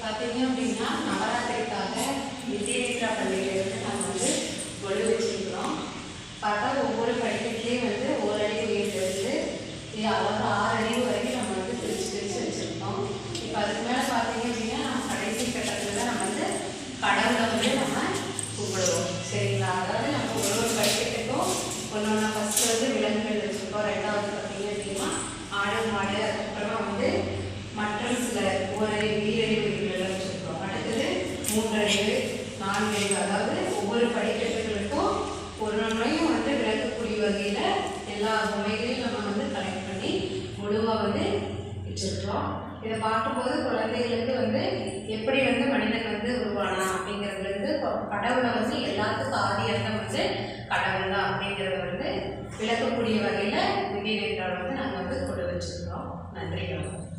பார்த்தீங்க அப்படின்னா நவராத்திரிக்காக வித்யேந்திரா பள்ளியிலேருந்து நம்ம வந்து கொழு வச்சுருக்கிறோம் பார்த்தா ஒவ்வொரு படிக்கட்டுலேயும் வந்து ஒரு அடி உயர்ந்திருந்து இது அவ்வளோ ஆறு அடி வரைக்கும் நம்ம வந்து பிரித்து பிரித்து வச்சுருக்கோம். இப்போ அதுக்கு மேலே பார்த்தீங்க அப்படின்னா நம்ம கடைசி கட்டத்தில் தான் நம்ம வந்து கடவுளை வந்து நம்ம கும்பிடுவோம். சரிங்களா? அதாவது நம்ம ஒரு ஒரு படிக்கட்டுக்கும் ஒன்று ஒன்று ஃபஸ்ட்டு வந்து விலங்குகள் வச்சுருக்கோம் ரெண்டாவது பார்த்தீங்க அப்படின்னா ஆடு மாடு அதுக்கப்புறமா வந்து மற்றும் சில ஓரடி வீரடி இரண்டு நான்கு அதாவது ஒவ்வொரு படிக்கட்டுகளுக்கும் ஒரு நன்மையும் வந்து விளக்கக்கூடிய வகையில் எல்லா உண்மைகளையும் நம்ம வந்து கலெக்ட் பண்ணி முழுவாக வந்து வச்சுருக்கோம் இதை பார்க்கும்போது குழந்தைகளுக்கு வந்து எப்படி வந்து மனிதன் வந்து உருவானா அப்படிங்கிறது வந்து கடவுளை வந்து எல்லாத்துக்கும் ஆதி அர்த்தம் வந்து கடவுள் தான் அப்படிங்கிறத வந்து விளக்கக்கூடிய வகையில் விவேகானந்தர் வந்து நாங்கள் வந்து கொண்டு வச்சுருக்கோம் நன்றி வணக்கம்